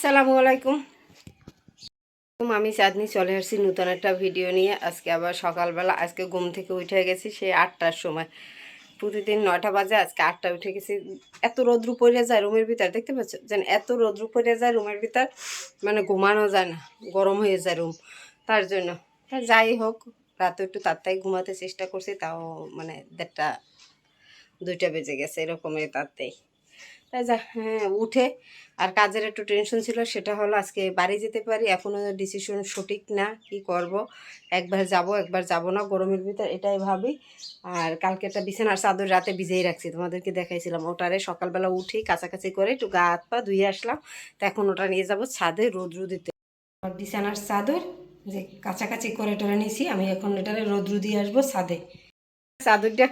আসসালামু আলাইকুম। আমি চাঁদনি চলে আসছি নতুন একটা ভিডিও নিয়ে। আজকে আবার সকালবেলা, আজকে ঘুম থেকে উঠে গেছি সেই আটটার সময়। প্রতিদিন নয়টা বাজে, আজকে আটটা উঠে গেছি। এত রোদ্রু পড়ে যায় রুমের ভিতর, দেখতে পাচ্ছ? যেন এত রোদ্রু পড়ে যায় রুমের ভিতর মানে ঘুমানো যায় না, গরম হয়ে যায় রুম। তার জন্য যাই হোক, রাতে একটু তাড়াতাড়ি ঘুমাতে চেষ্টা করছি, তাও মানে দেড়টা, দুইটা বেজে গেছে এরকমের তাড়াতাড়ি তাই যা হ্যাঁ উঠে। আর কাজের একটু টেনশন ছিল, সেটা হলো আজকে বাড়ি যেতে পারি এখনও ডিসিশন সঠিক না, কি করব? একবার যাব একবার যাব না, গরমের ভিতর, এটাই ভাবি। আর কালকে একটা বিছানার চাদর রাতে ভিজেই রাখছি, তোমাদেরকে দেখাইছিলাম। ওটারে সকালবেলা উঠি, কাছাকাছি করে একটু গা হাত পা ধুয়ে আসলাম। তো এখন ওটা নিয়ে যাব ছাদে রোদ দিতে। বিছানার চাদর, যে কাছাকাছি করে টোরে নিয়েছি আমি এখন এটারে রোদ্রু দিয়ে আসব ছাদে। চাদরটা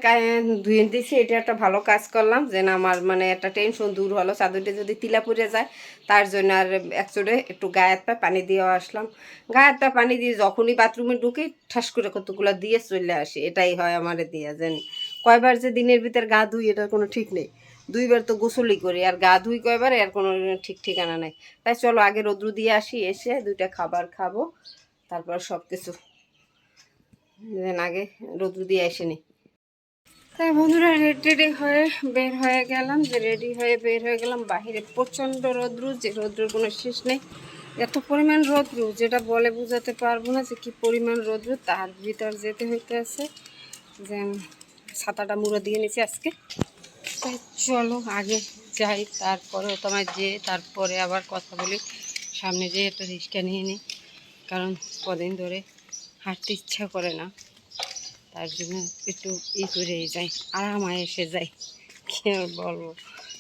ধুয়ে দিয়েছি এটা একটা ভালো কাজ করলাম যে না আমার মানে একটা টেনশন দূর হলো। চাদরটা যদি তিলা পড়ে যায়, তার জন্য আর একচোটে একটু গায়ে পায়ে পানি দিয়ে আসলাম। গায়ে পায়ে পানি দিয়ে যখনই বাথরুমে ঢুকে, ঠাস করে কতগুলো দিয়ে চলে আসি। এটাই হয় আমার দিয়ে, যেন কয়বার যে দিনের ভিতর গা ধুই, এটার কোনো ঠিক নেই। দুইবার তো গোসলই করি, আর গা ধুই কয়বার আর কোনো ঠিক ঠিকানা নেই। তাই চলো আগে রোদ্রু দিয়ে আসি, এসে দুইটা খাবার খাব, তারপর সব কিছু আগে রোদ্রু দিয়ে এসে নি। তাই বন্ধুরা রেডি রেডি হয়ে বের হয়ে গেলাম, যে রেডি হয়ে বের হয়ে গেলাম, বাহিরে প্রচণ্ড রোদ্রু, যে রোদ্রুর কোনো শেষ নেই। এত পরিমাণ রোদ্রু, যেটা বলে বোঝাতে পারব না যে কী পরিমাণ রোদ্রু, তার ভিতর যেতে হইতে আছে যে ছাতাটা মুড়ো দিয়ে নিছি আজকে। তাই চলো আগে যাই তারপরে তোমায় যে তারপরে আবার কথা বলি। সামনে যেয়ে একটা রিক্সা নিয়ে নিই, কারণ কদিন ধরে হাঁটতে ইচ্ছা করে না। তার জন্য একটু ই করে যাই, আরামায় এসে যাই। কি আর বলব?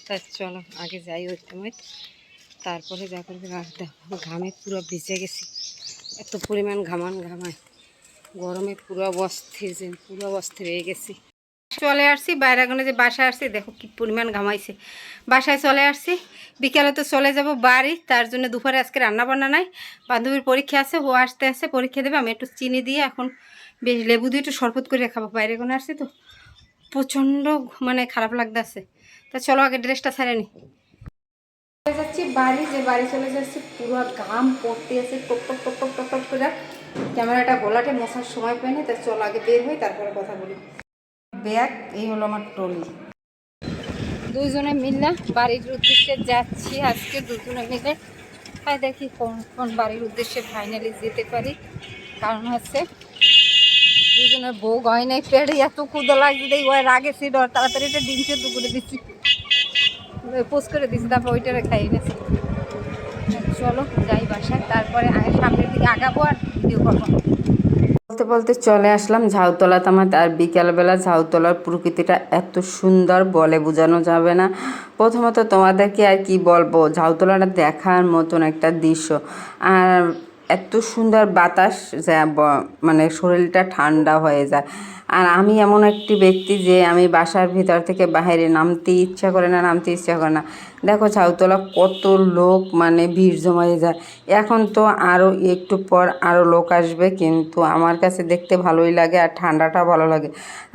তা চলো, আগে যাই ওই সময়। তারপরে যা করবে ঘামে পুরো ভিজে গেছি। এত পরিমাণ ঘামান ঘামায়। গরমে পুরো অস্থির যে, পুরো অস্থির হয়ে গেছি। চলে আসছি বাইরে আগুনে যে বাসায় আসছি, দেখো কি পরিমাণ ঘামাইছে। বাসায় চলে আসছি, বিকেলে তো চলে যাব বাড়ি, তার জন্য দুপুরে আজকে রান্না বান্না নাই। বান্ধবীর পরীক্ষা আছে, ও আসতে আসতে পরীক্ষা দেবে, আমি একটু চিনি দিয়ে এখন বেশ লেবু দিয়ে একটু শরবত করে খাব, বাইরে কোনো আসছি তো। প্রচণ্ড মানে খারাপ লাগতেছে। তা চলো আগে ড্রেসটা ছাড়ে নি। চলে যাচ্ছি বাড়ি, যে বাড়ি চলে যাচ্ছি, পুরো ঘাম পড়তে আছে টপ টপ টপ টপ টপ করে। ক্যামেরাটা গোলাটে মশার সময় পাইনি তা চলো আগে বের হই, তারপরে কথা বলি। ব্যাগ, এই হলো আমার ট্রলি। দুইজনে মিললে বাড়ির উদ্দেশ্যে যাচ্ছি আজকে, দুজনে মিলে। তাই দেখি কোন কোন বাড়ির উদ্দেশ্যে ফাইনালি যেতে পারি। কারণ হচ্ছে দুজনের বউ গয়নায় পেড়ে এত ক্ষুদা লাগছে, দেই ওই রাগে ছিল তাড়াতাড়ি একটা ডিম সেদ্ধ করে দিচ্ছি পোস্ট করে দিচ্ছি তারপর ওইটারে খাইয়ে নিয়েছি চলো, যাই বাসায়, তারপরে সামনের দিকে আগাবো আর ভিডিও করব। বলতে বলতে চলে আসলাম ঝাউতলা তামাতে, আর বিকালবেলা ঝাউতলার প্রকৃতিটা এত সুন্দর বলে বোঝানো যাবে না। প্রথমত তোমাদেরকে আর কি বলব, ঝাউতলাটা দেখার মতন একটা দৃশ্য। আর এত সুন্দর বাতাস যা মানে শরীরটা ঠান্ডা হয়ে যায়। আর আমি এমন একটি ব্যক্তি যে আমি বাসার ভিতর থেকে বাইরে নামতে ইচ্ছা করে না, নামতে ইচ্ছা করে না। দেখো ছাউতলা কত লোক মানে ভিড় জমায়ে যায়। এখন তো আরও একটু পর আরও লোক আসবে, কিন্তু আমার কাছে দেখতে ভালোই লাগে আর ঠান্ডাটা ভালো লাগে।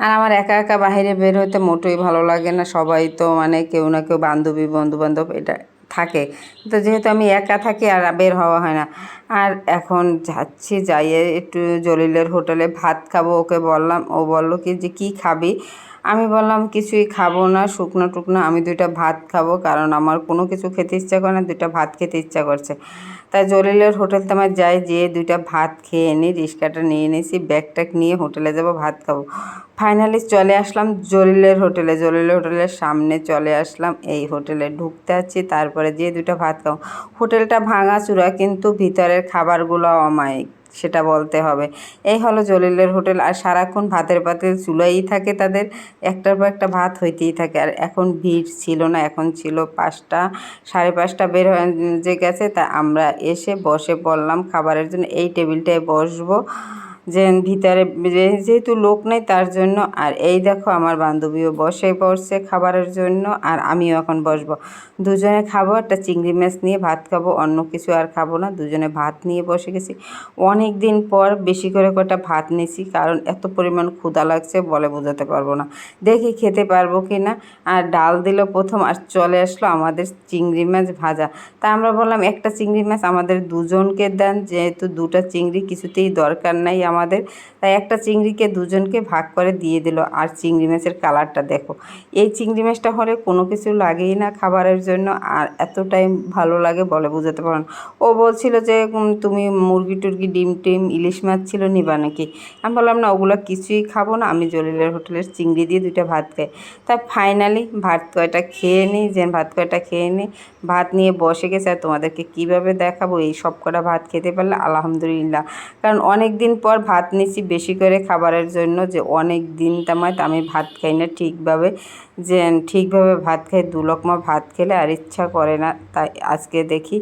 আর আমার একা একা বাইরে বের হতে মোটেই ভালো লাগে না। সবাই তো মানে কেউ না কেউ বান্ধবী বন্ধু বান্ধব এটা থাকে। তো যেহেতু আমি একা থাকি, আর বের হওয়া হয় না। আর এখন যাচ্ছি, যাইয়ে একটু জলিলের হোটেলে ভাত খাব, ওকে বললাম। ও বলল কি যে, কী খাবি? আমি বললাম, কিছুই খাব না, শুকনো টুকনো, আমি দুইটা ভাত খাব, কারণ আমার কোনো কিছু খেতে ইচ্ছা করে না, দুইটা ভাত খেতে ইচ্ছা করছে। তাই জলিলের হোটেল তো আমার যাই, যেয়ে দুইটা ভাত খেয়ে নিই রিক্সাটা নিয়ে নিয়েছি ব্যাগটা নিয়ে হোটেলে যাব, ভাত খাব। ফাইনালি চলে আসলাম জলিলের হোটেলে, জলিলের হোটেলের সামনে চলে আসলাম, এই হোটেলে ঢুকতে আছি, তারপরে যেয়ে দুটো ভাত খাব। হোটেলটা ভাঙাচুরা কিন্তু ভিতরের খাবারগুলো অমায়িক। সেটা বলতে হবে। এই হলো জলিলের হোটেল। আর সারাক্ষণ ভাতের পাতে চুলাই থাকে তাদের। একটার পর একটা ভাত হইতেই থাকে। আর এখন ভিড় ছিল না, এখন ছিল পাঁচটা, সাড়ে পাঁচটা বের হয়ে যে গেছে তা আমরা এসে বসে পড়লাম খাবারের জন্য। এই টেবিলটায় বসবো। যে ভিতরে যেহেতু লোক নেই তার জন্য, আর এই দেখো আমার বান্ধবীও বসে পড়ছে খাবারের জন্য, আর আমিও এখন বসবো। দুজনে খাব, একটা চিংড়ি মাছ নিয়ে ভাত খাব, অন্য কিছু আর খাব না, দুজনে ভাত নিয়ে বসে গেছি। অনেক দিন পর বেশি করে কটা ভাত নিয়েছি, কারণ এত পরিমাণ ক্ষুদা লাগছে বলে বোঝাতে পারব না। দেখি খেতে পারব কি না। আর ডাল দিল প্রথম, আর চলে আসলো আমাদের চিংড়ি মাছ ভাজা। তা আমরা বললাম, একটা চিংড়ি মাছ আমাদের দুজনকে দেন, যেহেতু দুটো চিংড়ি কিছুতেই দরকার নাই আমাদের। তাই একটা চিংড়িকে দুজনকে ভাগ করে দিয়ে দিল। আর চিংড়ি মাছের কালারটা দেখো। এই চিংড়ি মাছটা হলে কোনো কিছু লাগেই না খাবারের জন্য। আর এতটাই ভালো লাগে বলে বোঝাতে পারো না। ও বলছিল যে তুমি মুরগি টুরগি, ডিম টিম, ইলিশ মাছ ছিল নিবা নাকি? আমি বললাম, না, ওগুলো কিছুই খাব না। আমি জলিলের হোটেলের চিংড়ি দিয়ে দুইটা ভাত খাই। তা ফাইনালি ভাত কয়টা খেয়ে নিই যে ভাত কয়টা খেয়ে নিই ভাত নিয়ে বসে গেছে। আর তোমাদেরকে কীভাবে দেখাবো? এই সব কটা ভাত খেতে পারলে আলহামদুলিল্লাহ। কারণ অনেক দিন পর ভাত নিছি বেশি করে খাবারের জন্য যে অনেক দিন তামায় আমি ভাত খাই না ঠিকভাবে। যে ঠিকভাবে ভাত খাই দু লকমা ভাত খেলে আর ইচ্ছা করে না। তাই আজকে দেখি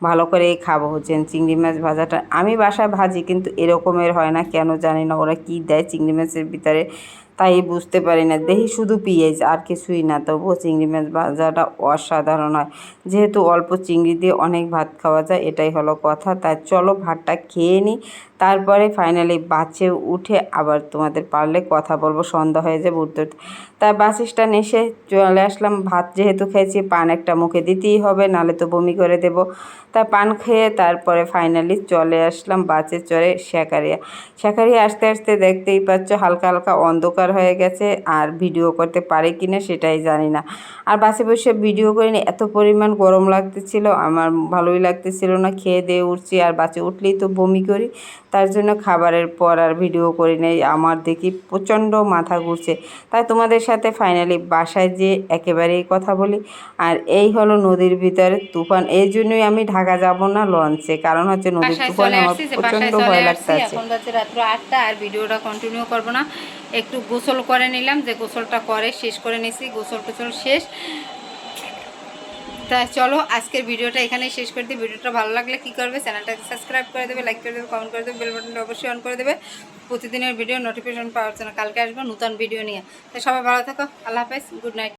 ভালো করে খাব হচ্ছে চিংড়ি মাছ ভাজাটা। আমি বাসায় ভাজি কিন্তু এরকমের হয় না, কেন জানি না ওরা কি দেয় চিংড়ি মাছের ভিতরে। তাই বুঝতে পারি না। দেখি শুধু পেঁয়াজ আর কিছুই না, তবুও চিংড়ি মাছ ভাজাটা অসাধারণ হয়। যেহেতু অল্প চিংড়ি দিয়ে অনেক ভাত খাওয়া যায়, এটাই হলো কথা। তাই চলো ভাতটা খেয়ে নিই তারপরে ফাইনালি বাসে উঠে আবার তোমাদের পারলে কথা বলব, সন্ধ্যা হয়ে যাবে উঠতে তাই বাস স্ট্যান্ড এসে চলে আসলাম, ভাত যেহেতু খেয়েছি, পান একটা মুখে দিতেই হবে নালে তো বমি করে দেবো। তা পান খেয়ে তারপরে ফাইনালি চলে আসলাম বাসে চড়ে শেখারিয়া শেখারিয়া আসতে আসতে দেখতেই পাচ্ছ হালকা হালকা অন্ধকার হয়ে গেছে আর ভিডিও করতে পারে কি না সেটাই জানি না। আর বাসে বসে ভিডিও করিনি এত পরিমাণ গরম লাগতেছিল আমার ভালোই লাগতেছিল না খেয়ে দিয়ে উঠছি আর বাসে উঠলেই তো বমি করি তার জন্য খাবারের পর আর ভিডিও করি নেই আমার দেখি প্রচণ্ড মাথা ঘুরছে। তাই তোমাদের সাথে ফাইনালি বাসায় যে একেবারেই কথা বলি আর এই হলো নদীর ভিতরে তুফান এই জন্যই আমি ঢাকা যাব না লঞ্চে কারণ হচ্ছে নদীর তুফানে আমার প্রচণ্ড ভয় লাগতেছে এখন বাজে রাত্র আটটা আর ভিডিওটা কন্টিনিউ করব না একটু গোসল করে নিলাম, যে গোসলটা করে শেষ করে নিছি, গোসল টোসল শেষ। তা চলো, আজকের ভিডিওটা এখানেই শেষ করে দিই। ভিডিওটা ভালো লাগলে কী করবে, চ্যানেলটাকে সাবস্ক্রাইব করে দেবে লাইক করে দেবে কমেন্ট করে দেবে বেল বাটনটা অবশ্যই অন করে দেবে। প্রতিদিনের ভিডিও নোটিফিকেশন পাওয়ার জন্য কালকে আসব নতুন ভিডিও নিয়ে। তো সবাই ভালো থাকো, আল্লাহ হাফেজ গুড নাইট